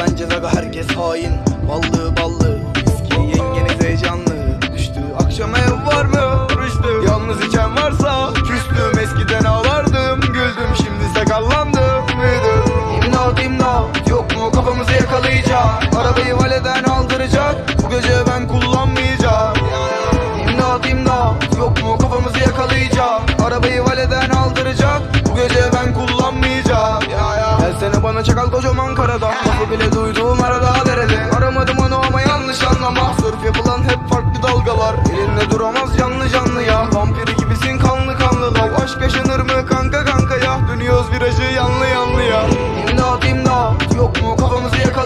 Aga herkes hain. Ballı ballı Viski yengeniz heyecanlı. Düştü akşam ev var mı? Rüştü. Yalnız içen varsa Küstüm. Eskiden ağlardım Güldüm şimdi sakallandım. Büyüdüm İmdat imdat Yok mu? Kafamızı yakalayacak. Arabayı valeden aldıracak. Bu gece ben Gelsene bana çakal kocaman karada Lafı bile duyduğum arada derede. Aramadım onu ama yanlış anlama. Sörf yapılan hep farklı dalgalar. Elinde duramaz canlı canlı ya Vampiri gibisin kanlı kanlı lav. Aşk yaşanır mı kanka kanka ya? Dönüyoruz virajı yanlı yanlı ya İmdat imdat. Yok mu kafamızı yakalayacak